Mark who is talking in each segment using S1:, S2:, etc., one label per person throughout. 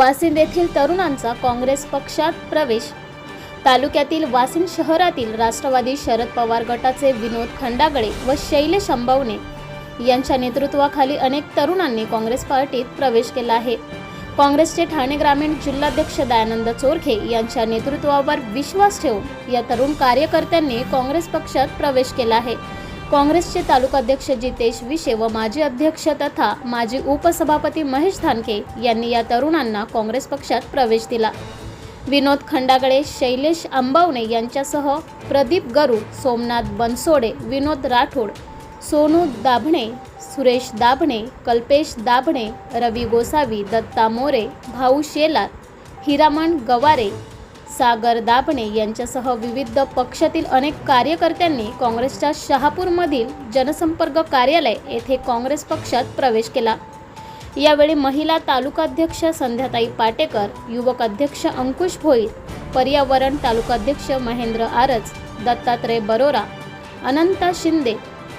S1: वासिंद येथील तरुणांचा काँग्रेस पक्षात प्रवेश. तालुक्यातील वासिंद शहरातील राष्ट्रवादी शरद पवार गटाचे विनोद खंडागळे व शैलेश अंबावणे यांच्या नेतृत्वाखाली अनेक तरुणांनी काँग्रेस पार्टीत प्रवेश केला आहे. काँग्रेसचे ठाणे ग्रामीण जिल्हाध्यक्ष दयानंद चोरखे यांच्या नेतृत्वावर विश्वास ठेवून या तरुण कार्यकर्त्यांनी काँग्रेस पक्षात प्रवेश केला आहे. काँग्रेसचे तालुकाध्यक्ष जितेश विशे व माजी अध्यक्ष तथा माजी उपसभापती महेश धानके यांनी या तरुणांना काँग्रेस पक्षात प्रवेश दिला. विनोद खंडागळे शैलेश अंबावणे यांच्यासह प्रदीप गरू सोमनाथ बनसोडे विनोद राठोड सोनू दाभणे सुरेश दाभणे कल्पेश दाभणे रवी गोसावी दत्ता मोरे भाऊ शेलार हिरामण गवारे सागर दाभणे यांच्यासह विविध पक्षातील अनेक कार्यकर्त्यांनी काँग्रेसच्या शहापूरमधील जनसंपर्क कार्यालय येथे काँग्रेस पक्षात प्रवेश केला. यावेळी महिला तालुकाध्यक्ष संध्याताई पाटेकर युवक अध्यक्ष अंकुश भोईर पर्यावरण तालुकाध्यक्ष महेंद्र आरज दत्तात्रय बरोरा अनंता शिंदे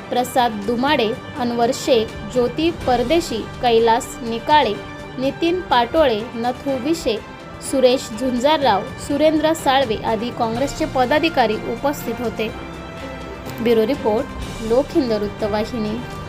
S1: प्रसाद दुमाडे अनवर शेख ज्योती परदेशी कैलास निकाळे नितीन पाटोळे नथू विशे सुरेश झुंजारराव सुरेंद्र साळवे आदी काँग्रेसचे पदाधिकारी उपस्थित होते. ब्युरो रिपोर्ट लोकहिंद वृत्तवाहिनी.